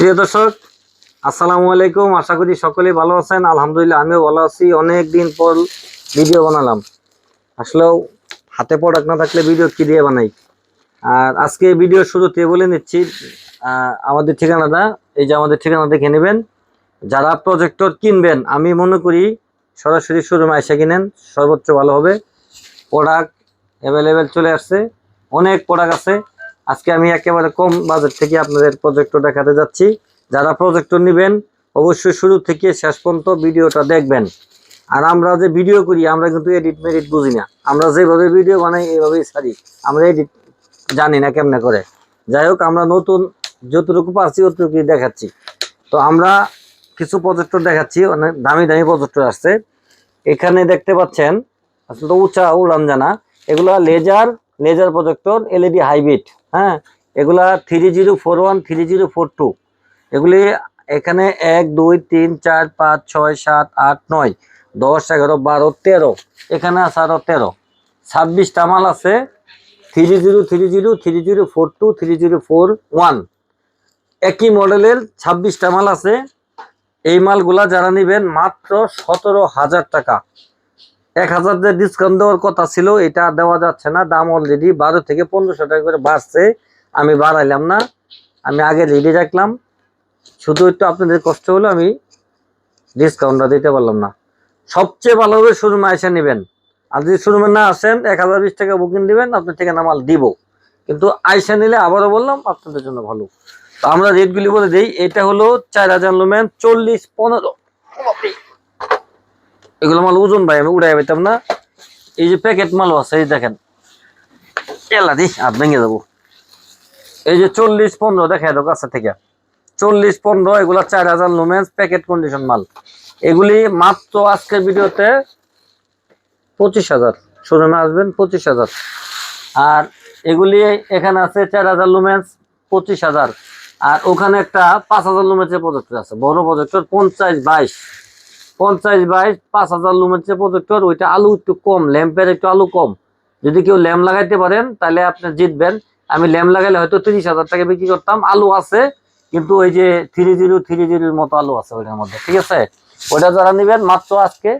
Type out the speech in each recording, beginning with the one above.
প্রিয় দর্শক, আসসালামু আলাইকুম। আশা করি সকলেই ভালো আছেন। আলহামদুলিল্লাহ, আমিও ভালো আছি। অনেক দিন পর ভিডিও বানালাম। আসলেও হাতে প্রোডাক্ট না থাকলে ভিডিও কি দিয়ে বানাই? আর আজকে ভিডিও শুরুতে বলে নিচ্ছি আমাদের ঠিকানাটা। এই যে আমাদের ঠিকানা দেখে নেবেন। যারা প্রজেক্টর কিনবেন, আমি মনে করি সরাসরি শোরুমে এসে কিনেন। সর্বোচ্চ ভালো হবে। প্রোডাক্ট অ্যাভেলেবেল চলে আসছে। অনেক প্রোডাক্ট আছে। আজকে আমি একেবারে কম বাজেট থেকে আপনাদের প্রজেক্টর দেখাতে যাচ্ছি। যারা প্রজেক্টর নেবেন, অবশ্যই শুরু থেকে শেষ পর্যন্ত ভিডিওটা দেখবেন। আর আমরা যে ভিডিও করি, আমরা কিন্তু এডিট মেডিট বুঝি না। আমরা যেভাবে ভিডিও বানাই এইভাবেই ছাড়ি। আমরা এডিট জানি না কেমনে করে। যাই হোক, আমরা নতুন যতটুকু পারছি, অতটুকুই দেখাচ্ছি। তো আমরা কিছু প্রজেক্টর দেখাচ্ছি অনেক দামি দামি প্রজেক্টর আসছে। এখানে দেখতে পাচ্ছেন, আসলে উঁচা উড়ান জানা। এগুলা laser laser projector LED hybrid হ্যাঁ? এগুলা three zero four one three zero four two এগুলি এখানে এক, দুই, তিন, চার, পাঁচ, ছয়, সাত, আট, নয়, দশ, এগারো, বারো, তেরো। এখানে আছে আরও তেরো। ছাব্বিশটা মাল আছে three zero three zero three zero four two three zero four one একই মডেলের ছাব্বিশটা মাল আছে। এই মালগুলা যারা নেবেন মাত্র সতেরো হাজার টাকা। এক হাজার যে ডিসকাউন্ট দেওয়ার কথা ছিল, এটা দেওয়া যাচ্ছে না। দাম অলরেডি বারো থেকে পনেরোশো টাকা করে বাড়ছে। আমি বাড়াইলাম না। আমি আগে রেডি রাখলাম। শুধু একটু আপনাদের কষ্ট হলো, আমি ডিসকাউন্টটা দিতে পারলাম না। সবচেয়ে ভালো হবে শোরুমে এসে নেবেন। আর যদি শোরুমে না আসেন, এক হাজার বিশ টাকা বুকিং দিবেন, আপনার ঠিকানা মাল দিব। কিন্তু আইসা নিলে আবারও বললাম, আপনাদের জন্য ভালো। তো আমরা রেটগুলি বলে দিই, এটা হলো চার হাজার লোমেন চল্লিশ পনেরো। এগুলো মাল ওজন ভাই, আমি উড়াই পাইতাম না। এই যে প্যাকেট মালও আছে, এই দেখেন। এলা দি, হাত ভেঙে যাব। এই যে চল্লিশ পনেরো দেখাই দাও কাছে থেকে। চল্লিশ পনেরো, এগুলা চার হাজার লুমেন্স প্যাকেট কন্ডিশন মাল। এগুলি মাত্র আজকের ভিডিওতে পঁচিশ হাজার। শোরুমে আসবেন, পঁচিশ হাজার। আর এগুলি এখানে আছে চার হাজার লুমেন্স পঁচিশ হাজার। আর ওখানে একটা পাঁচ হাজার লুমেন্সের প্রজেক্টর আছে, বড় প্রজেক্টর পঞ্চাশ, বাইশ। পঞ্চাশ, বাইশ, পাঁচ হাজার লুমেন্সের প্রজেক্টর ওইটা আলু একটু কম, ল্যাম্পের একটু আলু কম। যদি কেউ ল্যাম্প লাগাইতে পারেন, তাহলে আপনি জিতবেন। আমি ল্যাম্প লাগাইলে হয়তো তিরিশ হাজার টাকা বিক্রি করতাম। আলু আছে, কিন্তু ওই যে থ্রি জিরো, থ্রি জিরোর মতো আলু আছে ওইটার মধ্যে, ঠিক আছে? ওইটা যারা নেবেন, মাত্র আজকে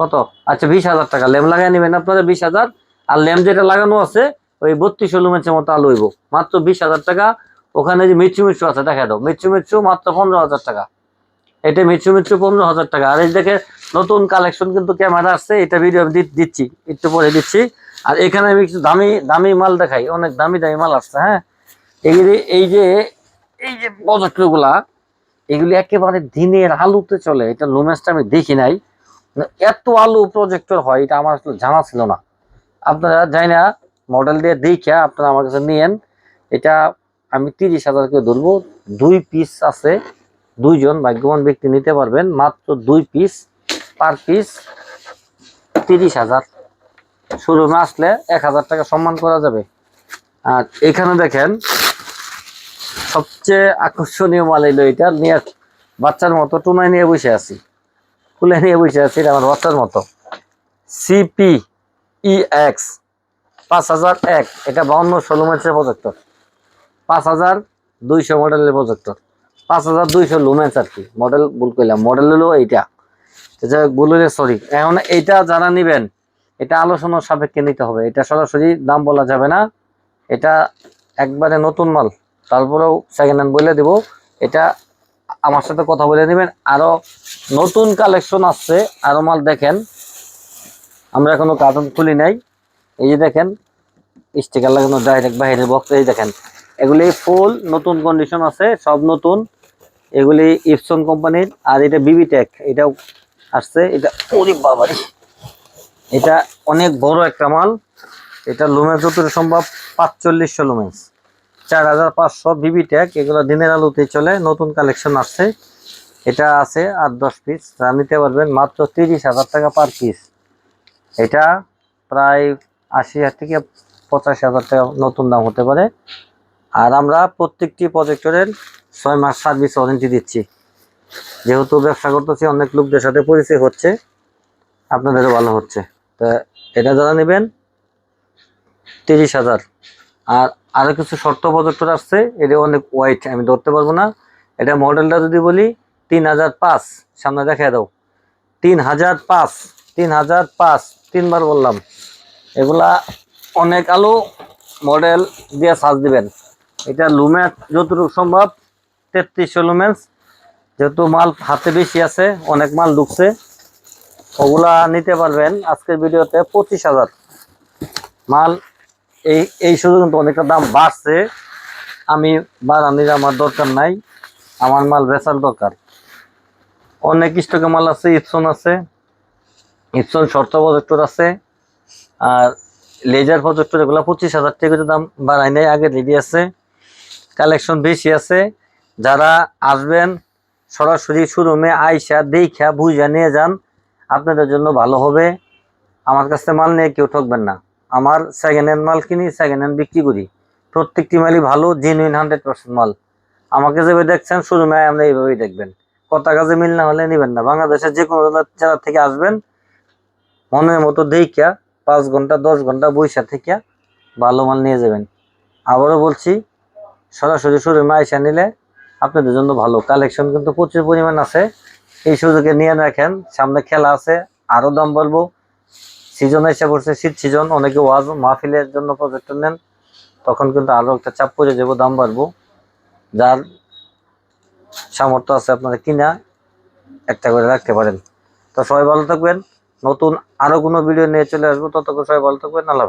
কত? আচ্ছা বিশ হাজার টাকা। ল্যাম্প লাগাই নেবেন আপনারা বিশ হাজার। আর ল্যাম্প যেটা লাগানো আছে, ওই বত্রিশ লুমেন্সের মতো আলু হইব। মাত্র বিশ হাজার টাকা। ওখানে যে মিচু মিচু আছে, দেখা দাও। মিচু মিচু মাত্র পনেরো হাজার টাকা। এটা মিচু মিচু পনেরো হাজার টাকা। আর এই দেখে নতুন কালেকশন কিন্তু ক্যামেরা আসছে এটা ভিডিও আমি দিচ্ছি, একটু পরে দিচ্ছি। আর এখানে আমি কিছু দামি দামি মাল দেখাই, অনেক দামি দামি মাল আসছে হ্যাঁ? এগুলি এই যে এই যে প্রজেক্টরগুলা এগুলি একেবারে দিনের আলুতে চলে, এটা লুমেন্সটা আমি দেখি নাই। মানে এত আলু প্রজেক্টর হয়, এটা আমার আসলে জানা ছিল না। আপনারা যাই না মডেল দিয়ে দেখে আপনারা আমার কাছে নিয়েন। এটা আমি তিরিশ হাজার করে ধরবো, দুই পিস আছে। দুইজন ভাগ্যবান ব্যক্তি নিতে পারবেন, মাত্র দুই পিস পার পিস তিরিশ হাজার। শোরুমে আসলে এক হাজার টাকা সম্মান করা যাবে। আর এখানে দেখেন, সবচেয়ে আকর্ষণীয় মাল এলো এটা, নিয়ে বাচ্চার মতো টুনায় নিয়ে বসে আছি। খুলে নিয়ে বসে আছি, এটা আমার বাচ্চার মতো। সিপি ই এক্স পাঁচ হাজার এক, এটা বাউন্ন ষোলো ম্যাচের প্রজেক্টর। পাঁচ হাজার দুইশো মডেলের প্রজেক্টর। পাঁচ হাজার দুইশো লুমেন্স আর কি মডেল ভুল করলাম মডেল হলো এইটা। বললে সরি এখন এইটা যারা নিবেন, এটা আলোচনার সাপেক্ষে নিতে হবে। এটা সরাসরি দাম বলা যাবে না। এটা একবারে নতুন মাল। তারপরেও সেকেন্ড হ্যান্ড বলে দেবো। এটা আমার সাথে কথা বলে নেবেন। আরও নতুন কালেকশন আসছে। আরও মাল দেখেন। আমরা এখনও কার্টুন খুলি নাই। এই যে দেখেন স্টিকার লাগানো ডাইরেক্ট বাইরের বক্স এই দেখেন এগুলি ফুল নতুন কন্ডিশন আছে, সব নতুন। এগুলি ইপসন কোম্পানির আর এটা বিবি টেক এটাও আসছে, এটা ওরে বাবারে। এটা অনেক বড় একটা মাল, এটা লুমেন্স যতটা সম্ভব পাঁচচল্লিশশো লুমেন্স চার হাজার পাঁচশো বিবি ট্যাগ এগুলো দিনের আলোতে চলে, নতুন কালেকশন আসছে। এটা আছে আট দশ পিস যা নিতে পারবেন মাত্র তিরিশ হাজার টাকা পার পিস এটা প্রায় আশি হাজার থেকে পঁচাশি হাজার টাকা নতুন দাম হতে পারে। আর আমরা প্রত্যেকটি প্রজেক্টরের ছয় মাস সার্ভিস ওয়ারেন্টি দিচ্ছি। যেহেতু ব্যবসা করতেছি, অনেক লোকদের সাথে পরিচয় হচ্ছে, আপনাদেরও ভালো হচ্ছে। তা এটা যারা নেবেন, তিরিশ হাজার। আর আরও কিছু শর্ত প্রজেক্টর আসছে, এটা অনেক ওয়াইট আমি ধরতে পারব না। এটা মডেলটা যদি বলি, তিন হাজার পাঁচ, সামনে দেখা দাও। তিন হাজার পাঁচ, তিন হাজার পাঁচ, তিনবার বললাম। এগুলা অনেক আলো মডেল দিয়ে সাজ দিবেন। এটা লুমেন্স যতটুকু সম্ভব তেত্রিশশো লুমেন্স যেহেতু মাল হাতে বেশি আছে, অনেক মাল ঢুকছে। ওগুলা নিতে পারবেন আজকের ভিডিওতে পঁচিশ হাজার। মাল এই এই শুধু কিন্তু অনেকটা দাম বাড়ছে। আমি বাড়ানির আমার দরকার নাই। আমার মাল বেচার দরকার। অনেক স্টকে মাল আছে ইপসন আছে। ইপসন শর্ত প্রজেক্টর আছে। আর লেজার প্রজেক্টর এগুলো পঁচিশ হাজার টাকা দাম বাড়াই নাই, আগে রেডি আছে। কালেকশন বেশি আছে। যারা আসবেন, সরাসরি শোরুমে আইসা দেখা বুঝা নিয়ে যান, আপনাদের জন্য ভালো হবে। আমার কাছে মাল নিয়ে কেউ ঠকবেন না। আমার সেকেন্ড হ্যান্ড মাল কিনি সেকেন্ড হ্যান্ড বিক্রি করি। প্রত্যেকটি মালই ভালো জেনুইন হান্ড্রেড পার্সেন্ট মাল। আমাকে যেভাবে দেখছেন, শোরুমে আমরা এইভাবেই দেখবেন। কথা কাজে মিল না হলে নেবেন না। বাংলাদেশের যে কোনো জেলা থেকে আসবেন, মনের মতো দেখা পাঁচ ঘণ্টা, দশ ঘণ্টা বৈশা থেকে ভালো মাল নিয়ে যাবেন। আবারও বলছি সরাসরি শোরুমে আইসা নিলে আপনাদের জন্য ভালো। কালেকশন কিন্তু প্রচুর পরিমাণ আছে। এই সুযোগে নিয়ে রাখেন। সামনে খেলা আছে। আরও দাম বলব। সিজন এসে পড়ছে, শীত সিজন। অনেকে ওয়াজ মাহফিলের জন্য প্রজেক্ট নেন। তখন কিন্তু আরও একটা চাপ পড়ে যাব, দাম বাড়বো। যার সামর্থ্য আছে আপনারা কিনা একটা করে রাখতে পারেন। তো সবাই ভালো থাকবেন। নতুন আরও কোনো ভিডিও নিয়ে চলে আসব। ততক্ষণ সবাই ভালো থাকবেন। আল্লাহ।